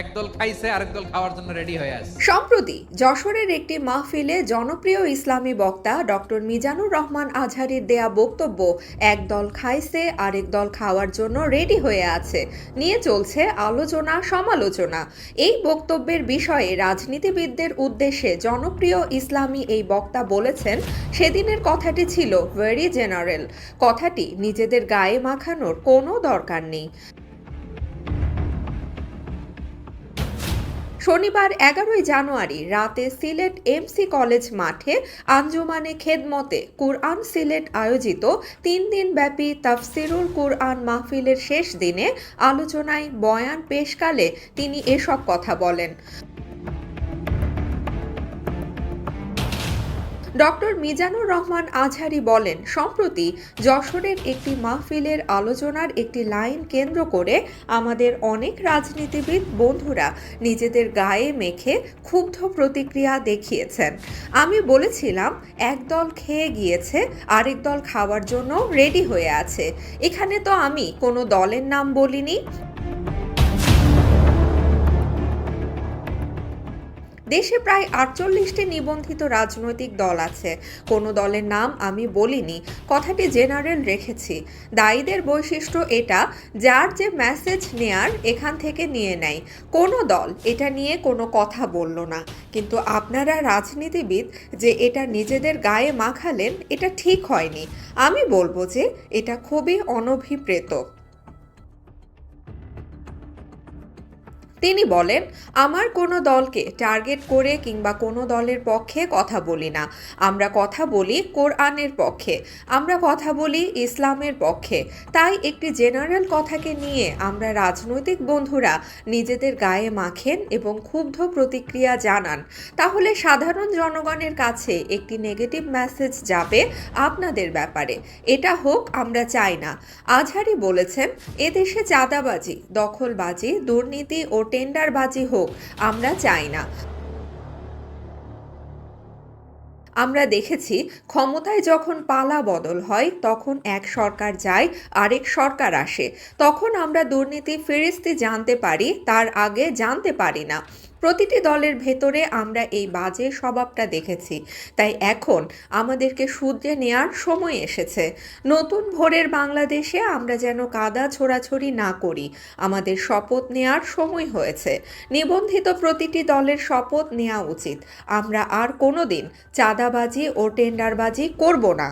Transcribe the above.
একদল খাইছে, আরেক দল খাওয়ার জন্য রেডি হয়ে আছে। সম্প্রতি যশোরের একটি মাহফিলে জনপ্রিয় ইসলামী বক্তা ডক্টর মিজানুর রহমান আজহারির দেয়া বক্তব্য, এক দল খাইছে, আরেক দল খাওয়ার জন্য রেডি হয়ে আছে, নিয়ে চলছে আলোচনা, সমালোচনা। এই বক্তব্যের বিষয়ে রাজনীতিবিদদের উদ্দেশ্যে জনপ্রিয় ইসলামী এই বক্তা বলেছেন, সেদিনের কথাটি ছিল ভেরি জেনারেল কথাটি নিজেদের গায়ে মাখানোর কোনো দরকার নেই। শনিবার এগারোই জানুয়ারি রাতে সিলেট এমসি কলেজ মাঠে আঞ্জুমানে খেদমতে কুরআন সিলেট আয়োজিত তিন দিন ব্যাপী তাফসিরুল কুরআন মাহফিলের শেষ দিনে আলোচনায় বয়ান পেশকালে তিনি এসব কথা বলেন। ডক্টর মিজানুর রহমান আজহারি বলেন, সম্প্রতি যশোরের একটি মাহফিলের আলোচনার একটি লাইন কেন্দ্র করে আমাদের অনেক রাজনীতিবিদ বন্ধুরা নিজেদের গায়ে মেখে ক্ষুব্ধ প্রতিক্রিয়া দেখিয়েছেন। আমি বলেছিলাম, এক দল খেয়ে গিয়েছে, আরেক দল খাওয়ার জন্য রেডি হয়ে আছে। এখানে তো আমি কোনো দলের নাম বলিনি। দেশে প্রায় আটচল্লিশটি নিবন্ধিত রাজনৈতিক দল আছে। কোনো দলের নাম আমি বলিনি, কথাটি জেনারেল রেখেছি। দায়ীদের বৈশিষ্ট্য এটা, যার যে মেসেজ নেয়ার এখান থেকে নিয়ে নেয়। কোনো দল এটা নিয়ে কোনো কথা বলল না। কিন্তু আপনারা রাজনীতিবিদ যে এটা নিজেদের গায়ে মাখালেন, এটা ঠিক হয়নি। আমি বলব যে এটা খুবই অনভিপ্রেত। তিনি বলেন, আমার কোনো দলকে টার্গেট করে কিংবা কোনো দলের পক্ষে কথা বলি না। আমরা কথা বলি কোরআনের পক্ষে। আমরা কথা বলি ইসলামের পক্ষে। তাই একটি জেনারেল কথাকে নিয়ে আমরা রাজনৈতিক বন্ধুরা নিজেদের গায়ে মাখেন এবং ক্ষুব্ধ প্রতিক্রিয়া জানান। তাহলে সাধারণ জনগণের কাছে একটি নেগেটিভ মেসেজ যাবে আপনাদের ব্যাপারে। এটা হোক, আমরা চাই না। আজহারি বলেছেন এদেশে চাঁদাবাজি, দখলবাজি, দুর্নীতি ও টেন্ডারবাজি হোক আমরা চাই না। আমরা দেখেছি, ক্ষমতায় যখন পালা বদল হয়, তখন এক সরকার যায়, আরেক সরকার আসে। তখন আমরা দুর্নীতি, ফেরিস্তি জানতে পারি, তার আগে জানতে পারি না। প্রতিটি দলের ভেতরে আমরা এই বাজে স্বভাবটা দেখেছি। তাই এখন আমাদেরকে শুধরে নেয়ার সময় এসেছে। নতুন ভোরের বাংলাদেশে আমরা যেন কাদা ছোড়াছড়ি না করি, আমাদের শপথ নেয়ার সময় হয়েছে। নিবন্ধিত প্রতিটি দলের শপথ নেওয়া উচিত। আমরা আর কোনো দিন চাঁদাবাজি ও টেন্ডারবাজি করব না।